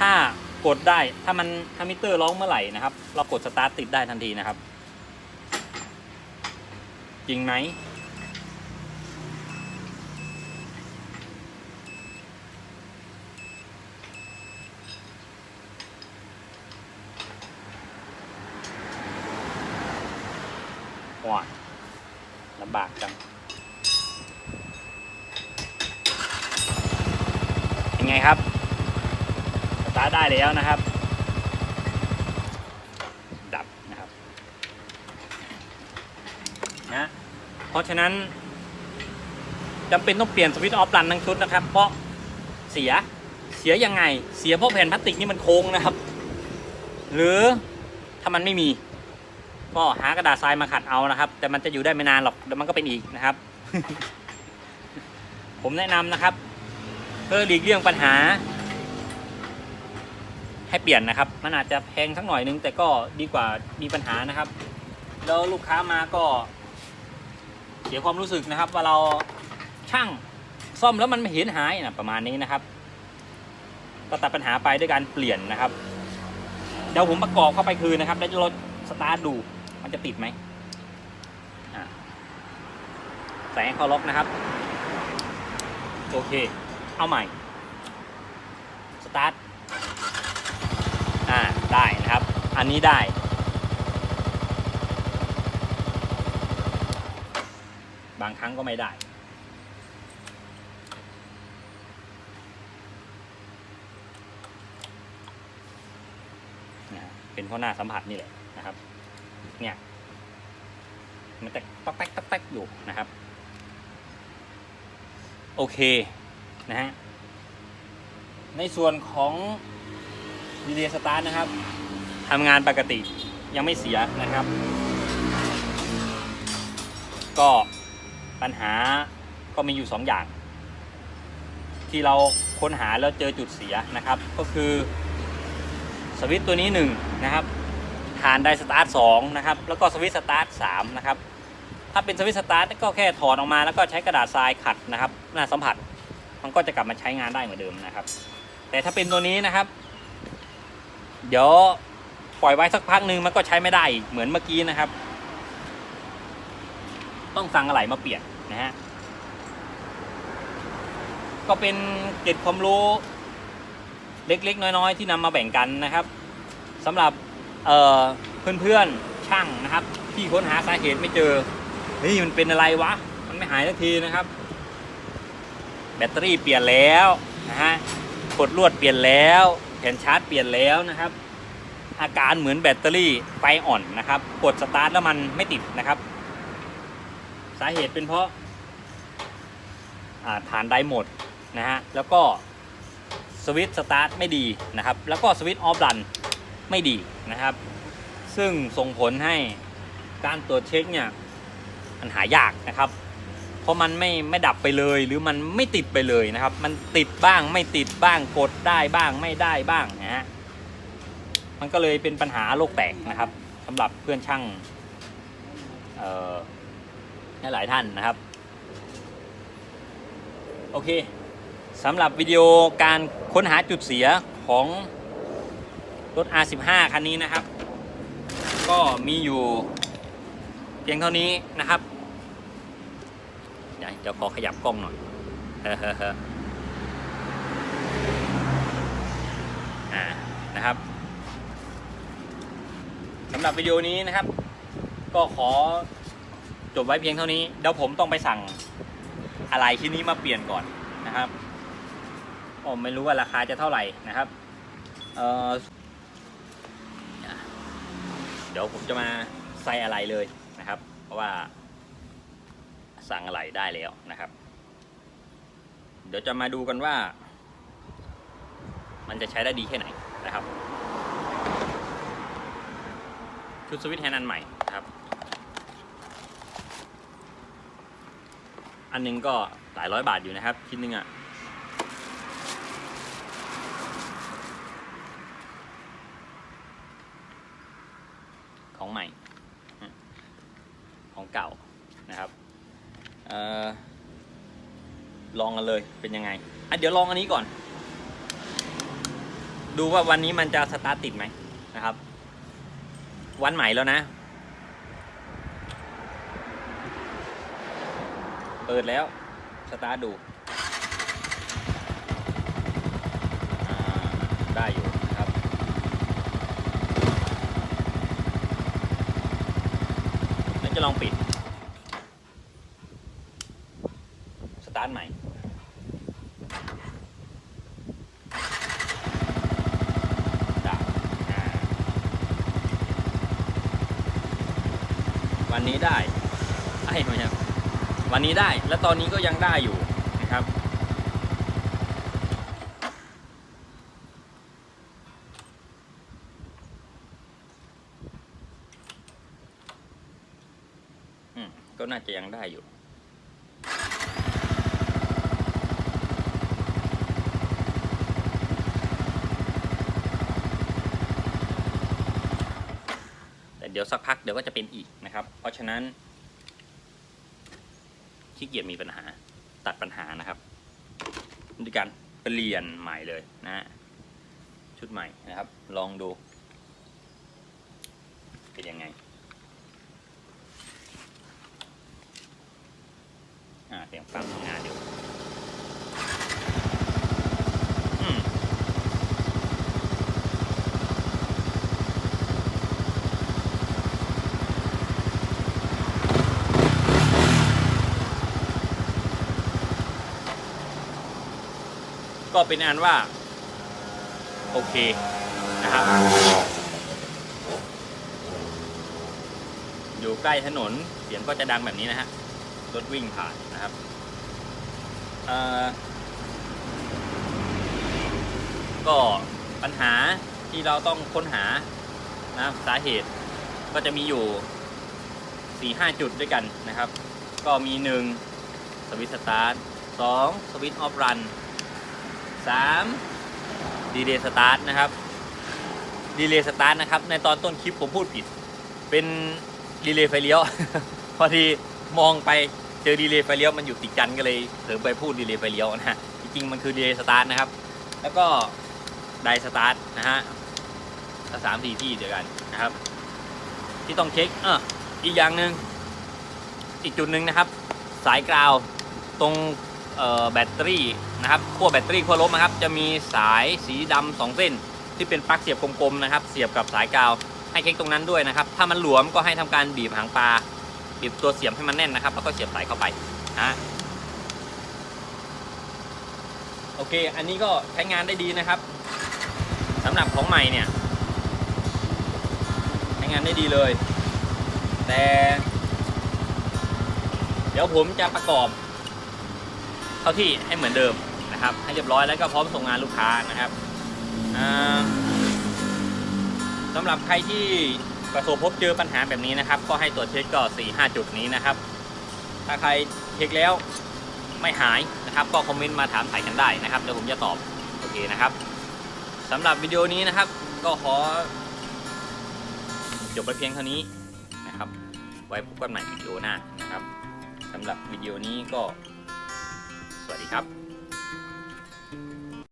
ถ้ากดได้ถ้ามันถ้ามิเตอร์ร้องเมื่อไหร่นะครับ เรากดสตาร์ทติดได้ทันทีนะครับ จริงไหมว้าลำบากจังเป็นไงครับ ตาร์ทได้แล้วนะครับ ดับนะครับนะเพราะฉะนั้นจำเป็นต้องเปลี่ยนสวิตช์ออฟรันทั้งชุดนะครับ เพราะเสียเสียยังไง เสียเพราะแผ่นพลาสติกนี่มันโค้งนะครับ หรือถ้ามันไม่มี ก็หากระดาษทรายมาขัดเอานะครับ แต่มันจะอยู่ได้ไม่นานหรอกเดี๋ยวมันก็เป็นอีกนะครับ ผมแนะนำนะครับ เพื่อหลีกเลี่ยงปัญหา ให้เปลี่ยนนะครับ มันอาจจะแพงสักหน่อยนึง แต่ก็ดีกว่ามีปัญหานะครับ แล้วลูกค้ามาก็ เสียความรู้สึกนะครับ ว่าเราช่างซ่อมแล้วมันไม่เห็นหายนะประมาณนี้นะครับ ก็ตัดปัญหาไปด้วยการเปลี่ยนนะครับ เดี๋ยวผมประกอบเข้าไปคืนนะครับแล้วจะลดสตาร์ทดู มันจะติดไหมอะใส่ให้เขาล็อกนะครับ โอเค เอาใหม่ สตาร์ท อ่า ได้นะครับ อันนี้ได้ บางครั้งก็ไม่ได้เป็นเพราะหน้าสัมผัสนี่แหละนะครับ เนี่ย มันจะต๊อกแต๊กต๊อกแต๊กอยู่นะครับ โอเค นะฮะ ในส่วนของดีเลย์สตาร์ทนะครับ ทำงานปกติยังไม่เสียนะครับ ก็ปัญหาก็มีอยู่ 2 อย่าง ที่เราค้นหาแล้วเจอจุดเสียนะครับ ก็คือสวิตตัวนี้1นะครับฐานไดสตาร์ท2นะครับ แล้วก็สวิตสตาร์ท3นะครับ ถ้าเป็นสวิตสตาร์ทก็แค่ถอดออกมาแล้วก็ใช้กระดาษทรายขัดนะครับ หน้าสัมผัส มันก็จะกลับมาใช้งานได้เหมือนเดิมนะครับ แต่ถ้าเป็นตัวนี้นะครับ เดี๋ยว ปล่อยไว้สักพักหนึ่งมันก็ใช้ไม่ได้เหมือนเมื่อกี้นะครับ ต้องสั่งอะไรมาเปลี่ยนนะฮะก็เป็นเกร็ดความรู้เล็กๆ น้อยๆ ที่นำมาแบ่งกันนะครับสำหรับเเพื่อนๆช่างนะครับ ที่ค้นหาสาเหตุไม่เจอเฮ้ยมันเป็นอะไรวะ มันไม่หายสักทีนะครับ แบตเตอรี่เปลี่ยนแล้วนะฮะกดลวดเปลี่ยนแล้วแผ่นชาร์จเปลี่ยนแล้วนะครับ อาการเหมือนแบตเตอรี่ไฟอ่อนนะครับกดสตาร์ทแล้วมันไม่ติดนะครับ สาเหตุเป็นเพราะาฐานไดหมดนะฮะแล้วก็สวิตช์สตาร์ทไม่ดีนะครับ แล้วก็สวิตช์ออฟรันไม่ดีนะครับ ซึ่งส่งผลให้การตรวจเช็คเนี่ยมันหายากนะครับ เพราะมันไม่ไม่ดับไปเลยหรือมันไม่ติดไปเลยนะครับ มันติดบ้างไม่ติดบ้างกดได้บ้างไม่ได้บ้างนะฮะ มันก็เลยเป็นปัญหาโลกแตกนะครับสำหรับเพื่อนช่างหลายท่านนะครับ โอเคสำหรับวิดีโอการค้นหาจุดเสียของรถ R15 คันนี้นะครับ ก็มีอยู่เพียงเท่านี้นะครับเดี๋ยวขอขยับกล้องหน่อยอ่านะครับ สำหรับวิดีโอนี้นะครับ ก็ขอจบไว้เพียงเท่านี้ เดี๋ยวผมต้องไปสั่งอะไรชิ้นนี้มาเปลี่ยนก่อนนะครับผมไม่รู้ว่าราคาจะเท่าไหร่นะครับเเดี๋ยวผมจะมาใส่อะไรเลยนะครับ เพราะว่าสั่งอะไรได้แล้วนะครับ เดี๋ยวจะมาดูกันว่า มันจะใช้ได้ดีแค่ไหนนะครับ ชุดสวิตช์แฮนด์อันใหม่ครับ อันหนึงก็หลายร้อยบาทอยู่นะครับชิ้นนึงอะ่ะของใหม่ ของเก่านะครับออลองกันเลยเป็นยังไงอะเดี๋ยวลองอันนี้ก่อน ดูว่าวันนี้มันจะสตาร์ทติดไหมนะครับ วันใหม่แล้วนะ เปิดแล้ว สตาร์ทดู ได้อยู่ครับแล้วจะลองปิด สตาร์ทใหม่ ได้อ่า วันนี้ได้ไอ้ไม่ใช่วันนี้ได้และตอนนี้ก็ยังได้อยู่นะครับอืมก็น่าจะยังได้อยู่ ดี๋ยวสักพักเดี๋ยวก็จะเป็นอีกนะครับ เพราะฉะนั้นขี้เกียจมีปัญหาตัดปัญหานะครับด้วยการเปลี่ยนใหม่เลยนะฮะชุดใหม่นะครับ ลองดู เป็นยังไงอ่าเสียงฟังทำงานอยู่ ก็เป็นอันว่า โอเคนะครับ อยู่ใกล้ถนนเสียงก็จะดังแบบนี้นะฮะรถวิ่งผ่านนะครับก็ปัญหาที่เราต้องค้นหานะครับสาเหตุก็จะมีอยู่ 4-5 จุดด้วยกันนะครับ ก็มี 1 สวิตช์สตาร์ท2สวิตช์ออฟรัน 3ดีเลย์สตาร์ทนะครับดีเลย์สตาร์ทนะครับ ในตอนต้นคลิปผมพูดผิด เป็นดีเลย์ไฟเลี้ยว พอดีมองไปเจอดีเลย์ไฟเลี้ยวมันอยู่ติดกันก็เลยเผลอไปพูดดีเลย์ไฟเลี้ยวนะฮะจริงๆมันคือดีเลย์สตาร์ทนะครับ แล้วก็ไดสตาร์ทนะฮะก็สามสี่ที่เดียวกันนะครับ ที่ต้องเช็คเอออีกอย่างหนึ่งอีกจุดหนึ่งนะครับ สายกราวตรงแบตเตอรี่ นะครับขั้วแบตเตอรี่ขั้วลบนะครับ จะมีสายสีดำสองเส้น ที่เป็นปลั๊กเสียบกลมๆนะครับ เสียบกับสายกาว ให้เช็คตรงนั้นด้วยนะครับ ถ้ามันหลวมก็ให้ทำการบีบหางปลา บีบตัวเสียบให้มันแน่นนะครับ แล้วก็เสียบสายเข้าไปนะฮะโอเค อันนี้ก็ใช้งานได้ดีนะครับสำหรับของใหม่เนี่ยใช้งานได้ดีเลย แต่ เดี๋ยวผมจะประกอบเข้าที่ให้เหมือนเดิม นะครับให้เรียบร้อยแล้วก็พร้อมส่งงานลูกค้านะครับอ่าสำหรับใครที่ประสบพบเจอปัญหาแบบนี้นะครับ ก็ให้ตรวจเช็คก็4 5จุดนี้นะครับ ถ้าใครเช็คแล้วไม่หายนะครับ ก็คอมเมนต์มาถามถ่ายกันได้นะครับเดี๋ยวผมจะตอบโอเคนะครับสำหรับวิดีโอนี้นะครับ ก็ขอจบไปเพียงเท่านี้นะครับ ไว้พบกันใหม่วิดีโอหน้านะครับสำหรับวิดีโอนี้ก็สวัสดีครับ